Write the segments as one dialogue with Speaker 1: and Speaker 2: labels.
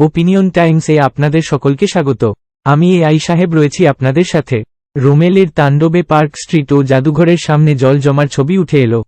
Speaker 1: Opinion টাইমসে আপনাদের সকলকে স্বাগত। আমি এ আই সাহেব রয়েছি আপনাদের সাথে। রোমেলের তাণ্ডবে পার্ক স্ট্রিট ও জাদুঘরের সামনে জল জমার ছবি উঠে এলো।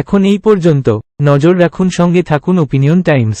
Speaker 1: এখন এই পর্যন্ত। নজর রাখুন সঙ্গে থাকুন ওপিনিয়ন টাইমস